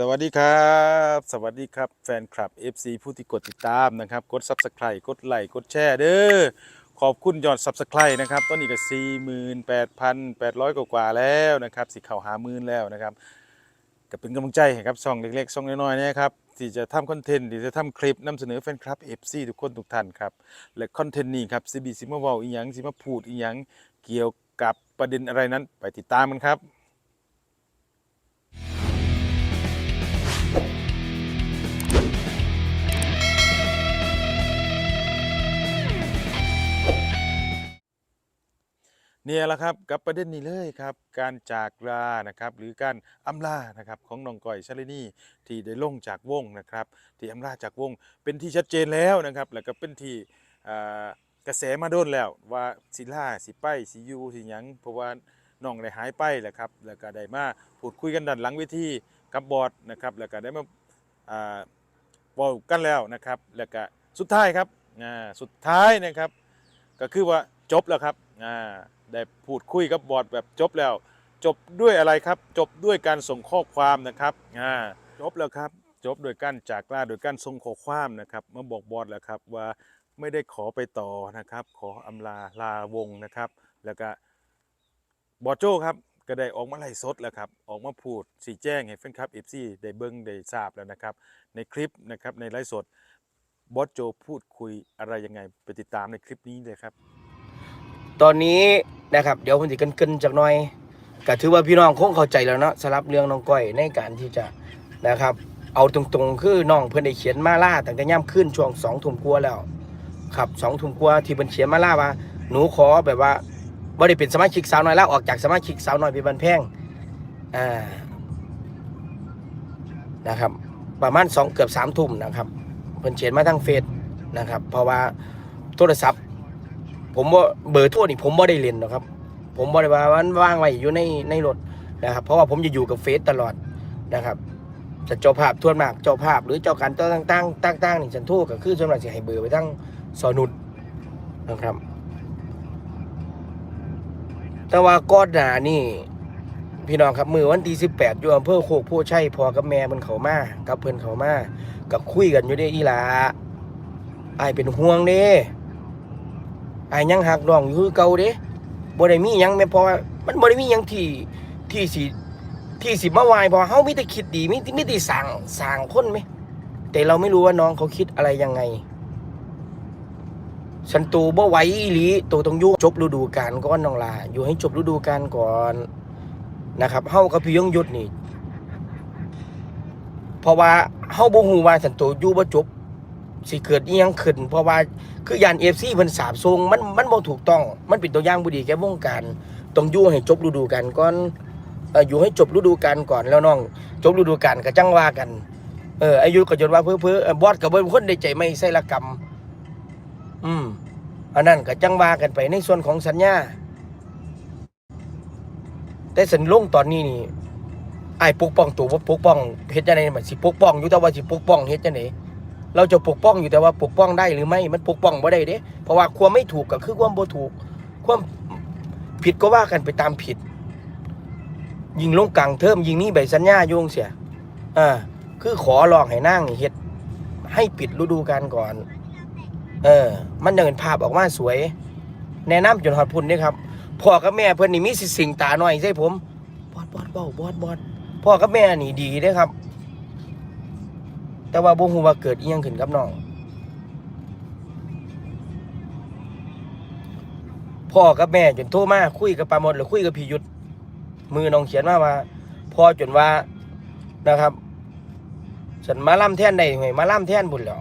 สวัสดีครับ สวัสดีครับแฟนคลับ FC ผู้ที่กดติดตามนะครับ กด Subscribe กดไลค์กดแชร์เด้อขอบคุณยอด Subscribe นะครับตอนนี้ก็ 48,800 กว่าๆแล้วนะครับสิเข้าหาหมื่นแล้วนะครับก็เป็นกำลังใจให้ครับช่องเล็กๆช่องน้อยๆนะครับที่จะทำคอนเทนต์ที่จะทำคลิปนำเสนอแฟนคลับ FC ทุกคนทุกท่านครับ และคอนเทนต์นี้ครับซีบีซิมาเว้าอีหยังสิมาพูดอีหยังเกี่ยวกับประเด็นอะไรนั้น ไปติดตามกันครับ เนี่ยแหละครับกับประเด็นนี้เลยครับ การจากลานะครับหรือการอำลานะครับของน้องก้อยชลินีที่ได้ล่งจากวงนะครับที่อำลาจากวงเป็นที่ชัดเจนแล้วนะครับแล้วก็เป็นที่กระแสมาโดนแล้วว่าสิล่าสิไปสิยูสิหยังเพราะว่าน้องได้หายไปแหละครับแล้วก็ได้มาพูดคุยกันด้านหลังเวทีกับบอร์ดนะครับแล้วก็ได้มาอ่าเว้ากันแล้วนะครับแล้วก็สุดท้ายครับอ่าสุดท้ายนะครับ ก็คือว่าจบแล้วครับอ่า ได้พูดคุยกับบอร์ดแบบจบแล้ว จบด้วยอะไรครับ จบด้วยการส่งข้อความนะครับอ่าจบแล้วครับ จบโดยการจากลาโดยการส่งข้อความนะครับมาบอกบอร์ดแล้วครับว่าไม่ได้ขอไปต่อนะครับ ขออำลาลาวงนะครับ แล้วก็บอร์ดโจครับก็ได้ออกมาไล่สดแล้วครับ ออกมาพูดสีแจ้งให้แฟนคลับเอฟซีได้เบิ้งได้ทราบแล้วนะครับ ในคลิปนะครับในไลฟ์สดบอสโจพูดคุยอะไรยังไง ไปติดตามในคลิปนี้เลยครับ ตอนนี้นะครับเดี๋ยวผมจะเกินๆจากหน่อยก็ถือว่าพี่น้องคงเข้าใจแล้วเนาะสำหรับเรื่องน้องก้อยในการที่จะนะครับ เอาตรงๆคือน้องเพิ่นได้เขียนมาล่าตั้งแต่ย่ำขึ้นช่วงสองทุ่มกว่าแล้วครับสองทุ่มกว่าที่เพิ่นเขียนมาล่าว่า หนูขอแบบว่าบ่ได้เป็นสมาชิกสาวน้อยแล้วออกจากสมาชิกสาวน้อยเป็นบันแพงอ่านะครับ ประมาณสองเกือบสามทุ่มนะครับเพิ่นเขียนมาทางเฟซนะครับ เพราะว่าโทรศัพท์ ผมว่าเบอร์โทรนี่ผมบ่ได้เล่นหรอกครับ ผมบ่ได้ว่ามันว่างไว้อยู่ในในรถนะครับ เพราะว่าผมจะอยู่กับเฟซตลอดนะครับจะเจ้าภาพทวนมากเจ้าภาพ หรือเจ้าการต่างๆต่างๆนี่ฉันโทรก็คือส่วนมากสิให้เบอร์ไปทั้งสอนุดนะครับ แต่ว่าก้อนหนานี่พี่น้องครับมือวันที่18อยู่อำเภอโคกโพชัยพอกับแม่เพิ่นเขามากับเพิ่นเขามากับคุยกันอยู่เด้อีหลาไอเป็นห่วงเด้ อายยังหักน้องอยู่คือเก่าเด้บ่ได้มีหยังแม่พราะว่ามันบ่ได้มีหยังที่ที่สิที่สิมาวายพราะเฮามีแต่คิดดีมีมีแต่สร้างสร้างคนไหมแต่เราไม่รู้ว่าน้องเขาคิดอะไรยังไงฉันตูบ่ไหวอีหลีตูต้องอยู่จบฤดูกาลก่อนน้องลาอยู่ให้จบฤดูกาลก่อนนะครับเฮากับพี่ยงยุทธนี่เพราะว่าเฮาบ่ฮู้ว่าฉันตูอยู่บ่จบ สิเกิดอีหยังขึ้น เพราะว่าคือยานเอฟซีเพิ่นสาบทรงมันมันบ่ถูกต้อง มันเป็นตัวอย่างบ่ดีแก่วงการต้องอยู่ให้จบฤดูกาลก่อนเอ่ออยู่ให้จบฤดูกาลก่อนแล้วน้อง จบฤดูกาลก็จังว่ากัน เอออายุก็จนว่าเพ้อเพ้อเอ่อบอสก็บ่เป็นคนได้ใจไม่ใส่ละกรรม อืมอันนั้นก็จังว่ากันไปในส่วนของสัญญา แต่สัญลงตอนนี้นี่ไอ้ายปกป้องตัวบ่ปกป้องเฮ็ดจังได๋มันสิปกป้องอยู่แต่ว่าสิปกป้องเฮ็ดจังได เราจะปกป้องอยู่แต่ว่าปกป้องได้หรือไม่มันปกป้องบ่ได้เด้ เพราะว่าความไม่ถูกก็คือความบ่ถูก ความผิดก็ว่ากันไปตามผิด ยิงลงกลางเทอมยิงนี่ใบสัญญาโยงเสียอ่าคือขอร้องให้นางนี่เฮ็ดให้ปิดฤดูกาลก่อน เออ มันยังเป็นภาพออกมาสวย แนะนำจนฮอดพุ่นเด้ครับพ่อกับแม่เพิ่อนนี่มีสิสิงตาหน่อยใช่ผมบอดบอดเบาบอดบอดพ่อกับแม่นี่ดีเด้ครับ แต่ว่าบ่ฮู้ว่าเกิดอีหยังขึ้นกับน้องพ่อกับแม่จนโทรมาคุยกับปาหมดหรือคุยกับพี่ยุทธมือน้องเขียนมาว่าพ่อจนว่านะครับฉันมาล่ำแท่นได้หวยมาล่ำแท่นบุญแล้ว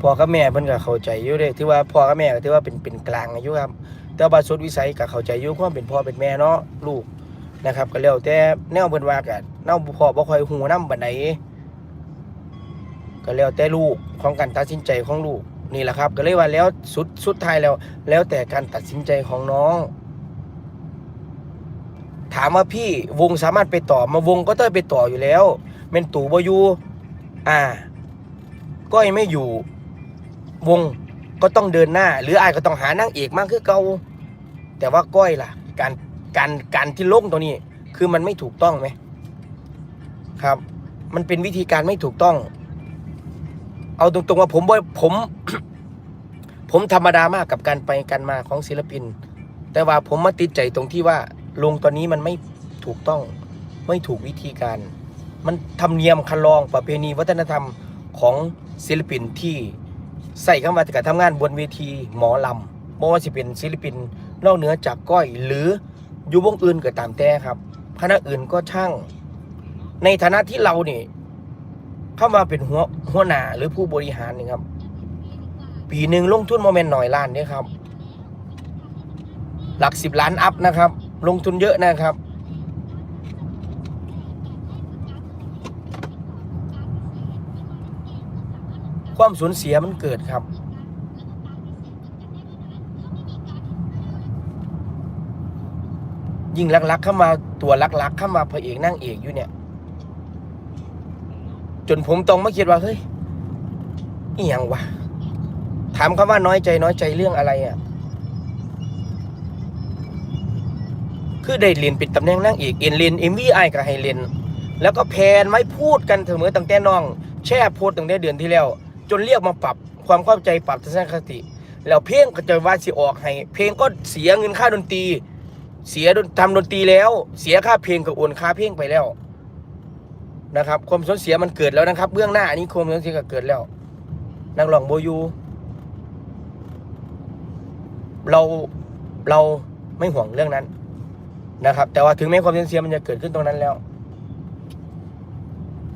พ่อกับแม่เพิ่นก็เข้าใจอยู่เด้ที่ว่าพ่อกับแม่ก็ถือว่าเป็นเป็นกลางอายุครับ แต่ว่าสุดวิสัยก็เข้าใจอยู่ความเป็นพ่อเป็นแม่เนาะลูก นะครับ ก็แล้วแต่แนวเพิ่นว่ากันแนวพ่อบ่ค่อยฮู้ำปานใดก็แล้วแต่ลูกของการตัดสินใจของลูกนี่แหละครับ ก็เลยว่าแล้วสุดสุดท้ายแล้ว แล้วแต่การตัดสินใจของน้อง ถามว่าพี่วงสามารถไปต่อมาวงก็ต้องไปต่ออยู่แล้วแม่นตู่บอยู่อ่า ก้อยไม่อยู่ วงก็ต้องเดินหน้า หรืออายก็ต้องหานางเอกมากคือเก่าแต่ว่าก้อยล่ะ การ การการที่ลงตัวนี้ คือมันไม่ถูกต้องไหมครับ มันเป็นวิธีการไม่ถูกต้อง เอาตรงๆว่าผมบ่ผม ผมธรรมดามากกับการไปการมาของศิลปิน แต่ว่าผมมาติดใจตรงที่ว่าลงตอนนี้มันไม่ถูกต้อง ไม่ถูกวิธีการ มันธรรมเนียมคันลองประเพณีวัฒนธรรมของศิลปินที่ใส่เข้ามากับทำงานบนเวทีหมอลำไม่ว่าจะเป็นศิลปินนอกเหนือจากก้อยหรือ อยู่วงอื่นก็ตามแต่ครับคณะอื่นก็ช่าง ในฐานะที่เราเนี่ยเข้ามาเป็นหัวหัวหน้าหรือผู้บริหารนี่ครับ ปีหนึ่งลงทุนโมเมนต์หน่อยล้านเนี่ยครับ หลักสิบล้านอัพนะครับ ลงทุนเยอะนะครับ ความสูญเสียมันเกิดครับ ยิ่งลักๆเข้ามาตัวลักๆเข้ามาพระเอกนั่งเอกอยู่เนี่ย จนผมต้องมาคิดว่าเฮ้ยนี่ยังวะถามคำว่าน้อยใจน้อยใจเรื่องอะไรอะ คือได้เรียนป็นตำแหน่งนางเอกเอ็นเรียนเอ็มวีไอกับไฮเรียนแล้วก็แพนไว้พูดกันเสมอตั้งแต่น้อง แช่โพสต์ตั้งแต่เดือนที่แล้ว จนเรียกมาปรับความเข้าใจปรับทัศนคติ แล้วเพลงก็จะว่าสิออกให้ เพลงก็เสียเงินค่าดนตรี เสียทำดนตรีแล้ว เสียค่าเพลงกับโอนค่าเพลงไปแล้วนะครับ ความสูญเสียมันเกิดแล้วนะครับ เบื้องหน้าอันนี้ความสูญเสียก็เกิดแล้วนักร้องโบยูเราเราไม่ห่วงเรื่องนั้นนะครับ แต่ว่าถึงแม้ความสูญเสียมันจะเกิดขึ้นตรงนั้นแล้ว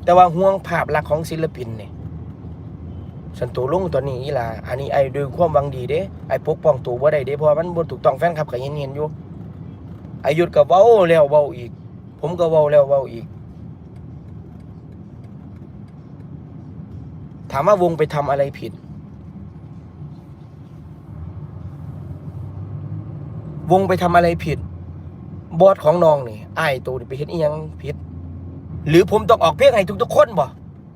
แต่ว่าห่วงภาพลักษณ์ของศิลปินเนี่ยสันตูลุงตัวนี้อีหล่ะอันนี้ไอ้ด้วยความวังดีเด้ไอ้ปกป้องตัวบ่ได้เด้เพราะมันบ่ถูกต้องแฟนคลับก็เห็นเห็นอยู่ อายุดก็เว้าแล้วเว้าอีก ผมก็เว้าแล้วเว้าอีก ถามว่าวงไปทำอะไรผิด วงไปทำอะไรผิด บอสของน้องนี่ไอ้ตัวนี่ไปเห็นอีหยังผิด หรือผมต้องออกเพลงให้ทุกๆคนบ่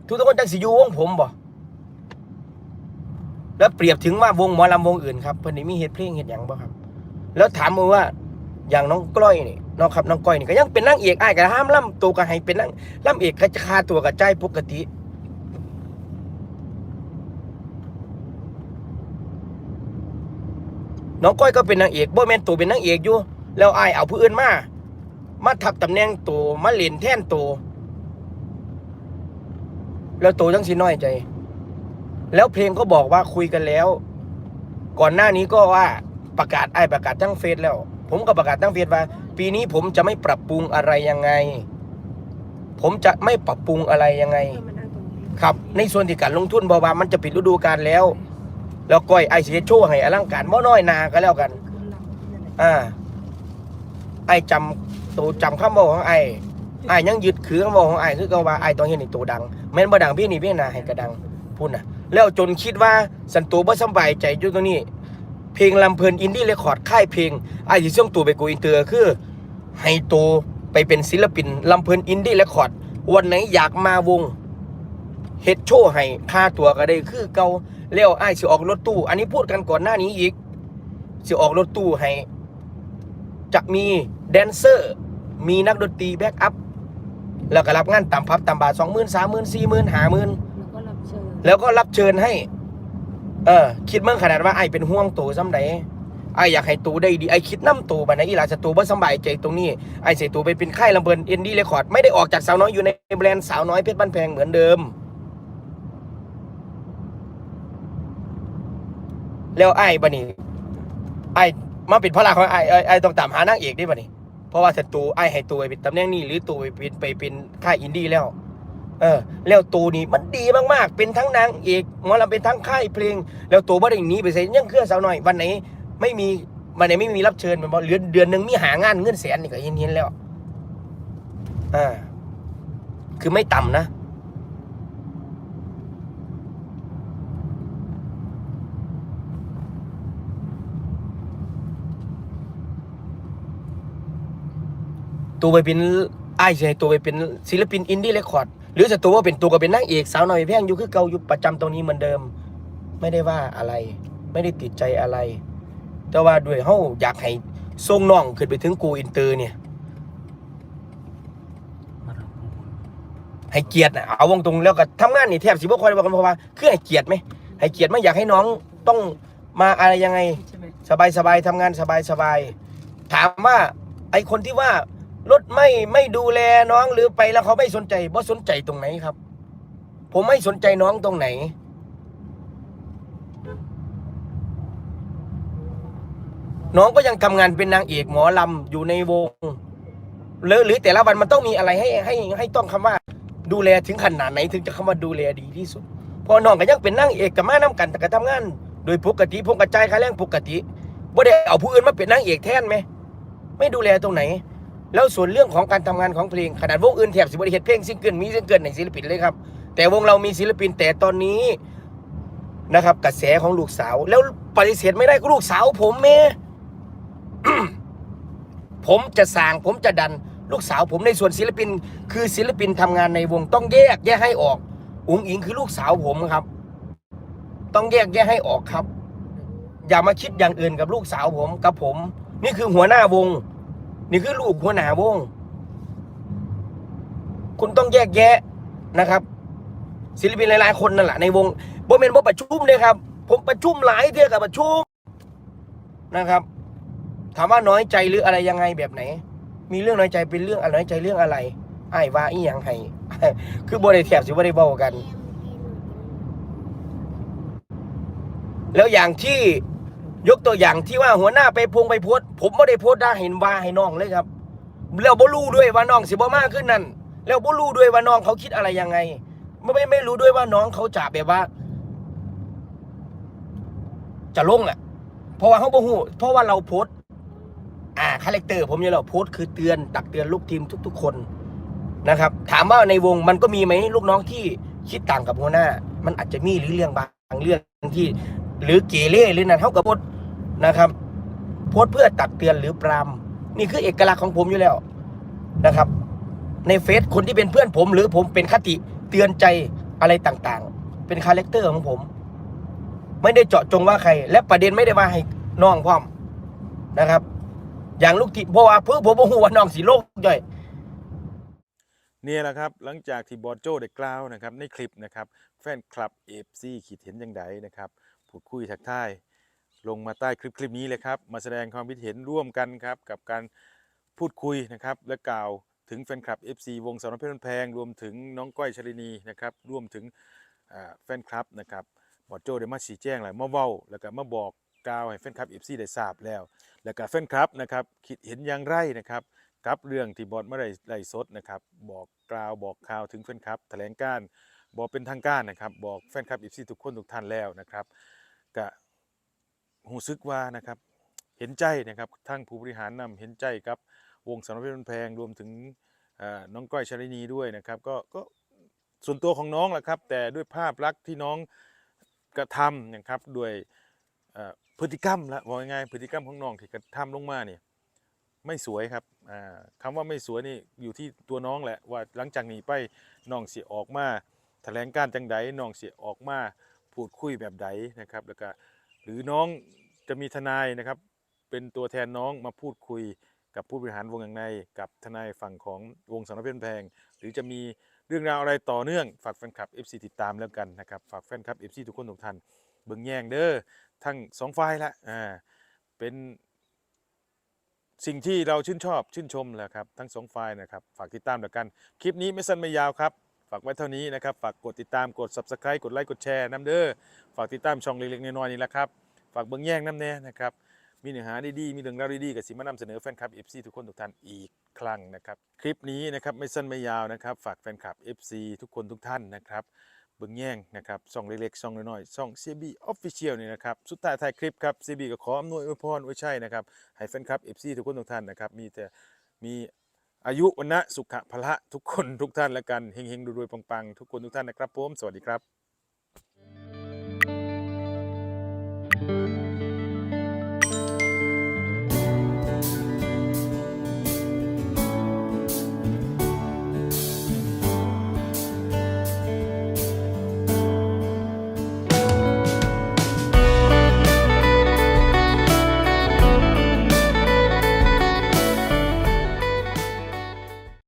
ทุกๆคนจังสิอยู่วงผมบ่แล้วเปรียบถึงว่าวงหมอลำวงอื่นครับเพิ่นนี่มีเฮ็ดเพลงเฮ็ดหยังบ่ครับ แล้วถามมาว่า อย่างน้องกล้อยนี่น้องครับน้องก้อยนี่ก็ยังเป็นนางเอกอ้ายก็ห้ามล่ำตัวก็ให้เป็นนางล่ำเอกก็จะคาตัวกับใจายปกติ น้องก้อยก็เป็นนางเอกบ่แม่นตัวเป็นนางเอกอยู่ แล้วอ้ายเอาผู้อื่นมา มาทับตำแหน่งตัวมาเล่นแทนตัวแล้วตัวจังสิน้อยใจ แล้วเพลงก็บอกว่าคุยกันแล้ว ก่อนหน้านี้ก็ว่าประกาศไอ้ายประกาศทั้งเฟซแล้ว ผมก็ประกาศทั้งเฟซว่า ปีนี้ผมจะไม่ปรับปรุงอะไรยังไง ผมจะไม่ปรับปรุงอะไรยังไง ครับ ในส่วนที่การลงทุนบอกว่ามันจะปิดฤดูกาลแล้ว แล้วก้อยไอซีโชว์ให้อลังการบ่น้อยนาก็แล้วกัน อ่า ไอจำตัวจำคำบอกของไอไอยังยึดคือคำบอกของไอคือก็ว่าไอต้องเห็นในตัวดังแม่นบ่ดังพี่นี่พี่นาให้กระดังพูดน่ะแล้วจนคิดว่าสันตัวบ่สบายใจอยู่ตรงนี้ เพลงลำเพลินอินดี้เรคคอร์ดค่ายเพลงไอสิส่งตัวไปกูอินเตอร์คือให้ตัวไปเป็นศิลปินลำเพลินอินดี้เรคคอร์ดวันไหนอยากมาวงเฮ็ดโชว์ให้ค่าตัวก็ได้คือเก่าแล้วไอายสิออกรถตู้ อันนี้พูดกันก่อนหน้านี้อีกสิออกรถตู้ให้จะมีแดนเซอร์ มีนักดนตรีแบ็กอัพแล้วก็รับงานตามพับตามบาทสองหมื่นสามหมื่นสี่หมื่นห้าหมื่นแล้วก็รับเชิญแล้วก็รับเชิญให้ เออ คิดเมื่อขนาดว่าไอเป็นห่วงตัวซ้ำใดไออยากให้ตูได้ดีไอคิดน้ำตูบันไดอีหลาจะตูบ่สบายใจตรงนี้ไอเสียตูไปเป็นค่ายลำเบินเอ็นดี้เรคคอร์ดไม่ได้ออกจากสาวน้อยอยู่ในแบรนด์สาวน้อยเพชรบ้านแพงเหมือนเดิม แล้วไอ้บันนี้ไอ้มาป็นพระราของไอ้ไอ้ไอต้องตามหานางเอกได้บันนี้เพราะว่าศัตรูไอ้ให้ตัวไปเป็นตำแหน่งนี้หรือตัวไปเป็นไปเป็นค่ายอินดี้แล้ว เออแล้วตัวนี้มันดีมากๆ เป็นทั้งนางเอกหมอลำเป็นทั้งค่ายเพลง แล้วตัวบ่ได้หนีไปใส่ยังเครื่อสาวหน้อย วันไหนไม่มีวันไหนไม่มีรับเชิญมันบอกเดือนเดือนหนึ่งมีหางานเงินแสนนี่ก็เห็นเห็นแล้วอ่าคือไม่ต่ำนะตัวไปเป็นไอ้ให้ตัวไปเป็นศิลปินอินดี้เรคคอร์ด รือจะตัวว่าเป็นตัวก็เป็นนางเอกสาวหน่อยแพงอยู่คือเก่าอยู่ประจำตรงนี้เหมือนเดิม ไม่ได้ว่าอะไร ไม่ได้ติดใจอะไร แต่ว่าด้วยเฮาอยากให้ส่งน้องขึ้นไปถึงกูอินเตอร์เนี่ยให้เกียรตินะเอาวงตรงแล้วก็ทำงานนี่แทบสิบ่คอยบอกกันเพราะว่าคือให้เกียรติไหมให้เกียรติไหม่อยากให้น้องต้องมาอะไรยังไง สบายสบายทำงานสบายสบายถามว่าไอคนที่ว่า รถไม่ไม่ดูแลน้องหรือไปแล้วเขาไม่สนใจบ่สนใจตรงไหนครับ ผมไม่สนใจน้องตรงไหน น้องก็ยังทำงานเป็นนางเอกหมอลำอยู่ในวงหรือหรือแต่ละวันมันต้องมีอะไรให้ให้ให้ต้องคำว่า ดูแลถึงขนาดไหนถึงจะคำว่าดูแลดีที่สุดพอน้องก็ยังเป็นนางเอกกับมาน้กันแต่ก็ทำงาน โดยปกติผมกระจายค่าแรงปกติบ่ได้เอาผู้อื่นมาเป็นนางเอกแทนไหมไม่ดูแลตรงไหน แล้วส่วนเรื่องของการทำงานของเพลงขนาดวงอื่นแถบสิบริเหตุเพลงซิงเกิลมีซิงเกิลในศิลปินเลยครับ แต่วงเรามีศิลปินแต่ตอนนี้นะครับ กระแสของลูกสาว แล้วปฏิเสธไม่ได้ก็ลูกสาว ผมเมผมจะสางผมจะดันลูกสาวผมในส่วนศิลปิน คือศิลปินทำงานในวงต้องแยกแยกให้ออกอุ๋งอิงคือลูกสาวผมครับ ต้องแยกแยกให้ออกครับ อย่ามาคิดอย่างอื่นกับลูกสาวผมกับผม นี่คือหัวหน้าวง นี่คือลูกหัวหน้าวง คุณต้องแยกแยะนะครับ ศิลปินหลาย ๆ คนนั่นแหละในวงบ่เป็นบ่ประชุมเลยครับ ผมประชุมหลายเที่ยกับประชุมนะครับ ถามว่าน้อยใจหรืออะไรยังไงแบบไหน มีเรื่องน้อยใจเป็นเรื่องอะไรน้อยใจเรื่องอะไรไอ้ว่าอีหยังให้คือบ่ได้แทบสิบ่ได้เว้ากัน แล้วอย่างที่ ยกตัวอย่างที่ว่าหัวหน้าไปพงไปโพสผมไม่ได้โพสต์ได้เห็นว่าให้น้องเลยครับ แล้วบ่รู้ด้วยว่าน้องสิบ่มากขึ้นนั่นแล้วบ่รู้ด้วยว่าน้องเขาคิดอะไรยังไง ไม่ไม่ไม่รู้ด้วยว่าน้องเขาจะแบบว่า จะลงอะ เพราะว่าเขาบ่ฮู้เพราะว่าเราโพสอ่าคาแรคเตอร์ผมเนี่ยเราโพสคือเตือนตักเตือนลูกทีมทุก ๆ คนนะครับ ถามว่าในวงมันก็มีไหมลูกน้องที่คิดต่างกับหัวหน้า มันอาจจะมีหรือเรื่องบางเรื่องที่ หรือเกเรหรือนั่นเท่ากับโพสต์นะครับโพสเพื่อตักเตือนหรือปรามนี่คือเอกลักษณ์ของผมอยู่แล้วนะครับ ในเฟซคนที่เป็นเพื่อนผม หรือผมเป็นคติเตือนใจอะไรต่างๆ เป็นคาแรคเตอร์ของผม ไม่ได้เจาะจงว่าใคร และประเด็นไม่ได้ว่าให้น้องพร้อมนะครับ อย่างลูกทีเพราะว่าเพื่อผมบ่ฮู้ว่าน้องสีโลกย่อยเนี่ยแหละครับหลังจากที่บอสโจ้ได้กล่าวนะครับในคลิปนะครับแฟนคลับเอฟซีคิดเห็นอย่างไรนะครับ พูดคุยทักทายลงมาใต้คลิปคลิปนี้เลยครับ มาแสดงความคิดเห็นร่วมกันครับ กับการพูดคุยนะครับ และกล่าวถึงแฟนคลับ FC วงสาวน้อยเพชรบ้านแพง รวมถึงน้องก้อยชลินีนะครับรวมถึงแฟนคลับนะครับบอสโจได้มาชี้แจงหลายมาเว้า แล้วก็มาบอกกล่าวให้แฟนคลับ FC ได้ทราบแล้ว แล้วก็แฟนคลับนะครับคิดเห็นอย่างไรนะครับกับเรื่องที่บอสไม่ได้ไล่สดนะครับบอกกล่าวบอกข่าวถึงแฟนคลับ แถลงการ์บอกเป็นทางการนะครับ บอกแฟนคลับอีซีทุกคนทุกท่านแล้วนะครับ ก็หูซึกว่านะครับเห็นใจนะครับทั้งผู้บริหารนำเห็นใจกับวงสารพัดแพงรวมถึงน้องก้อยชลินีด้วยนะครับก็ก็ส่วนตัวของน้องแหละครับแต่ด้วยภาพลักษณ์ที่น้องกระทำนะครับด้วยพฤติกรรมละว่าง่ายพฤติกรรมของน้องที่กระทำลงมาเนี่ยไม่สวยครับอ่าคำว่าไม่สวยนี่อยู่ที่ตัวน้องแหละว่าหลังจากนี้ไปน้องเสียออกมาแถลงการจังใดน้องเสียออกมา พูดคุยแบบใดนะครับ แล้วก็หรือน้องจะมีทนายนะครับ เป็นตัวแทนน้องมาพูดคุยกับผู้บริหารวงอย่างในกับทนายฝั่งของวงสารเพชรแพง หรือจะมีเรื่องราวอะไรต่อเนื่องฝากแฟนคลับ FC ติดตามแล้วกันนะครับฝากแฟนคลับ FC ทุกคนทุกท่านเบิ่งแย่งเด้อทั้งสองฝ่ายละอ่าเป็นสิ่งที่เราชื่นชอบชื่นชมแหละครับทั้งสองฝ่ายนะครับ ฝากติดตามแล้วกัน คลิปนี้ไม่สั้นไม่ยาวครับ ฝากไว้เท่านี้นะครับ ฝากกดติดตามกด subscribe กดไลค์กดแชร์น้ำเด้อ ฝากติดตามช่องเล็กๆน้อยๆนี่แหละครับ ฝากเบิ้งแย่งน้ำแน่นะครับ มีเนื้อหาดีๆ มีเรื่องราวดีๆกับสิมานำเสนอแฟนคลับ FC ทุกคนทุกท่านอีกครั้งนะครับ คลิปนี้นะครับไม่สั้นไม่ยาวนะครับ ฝากแฟนคลับ FC ทุกคนทุกท่านนะครับ เบิ่งแย่งนะครับช่องเล็กๆช่องน้อยๆช่อง CB Official นี่นะครับ สุดท้ายท้ายคลิปครับ CB ก็ขออำนวยอวยพรไว้ใช่นะครับ ให้แฟนคลับ FC ทุกคนทุกท่านนะครับ มีแต่มี อายุวันนะสุขะพละทุกคนทุกท่านและกันเฮงๆรวยๆปังๆ ทุกคนทุกท่านนะครับผมสวัสดีครับ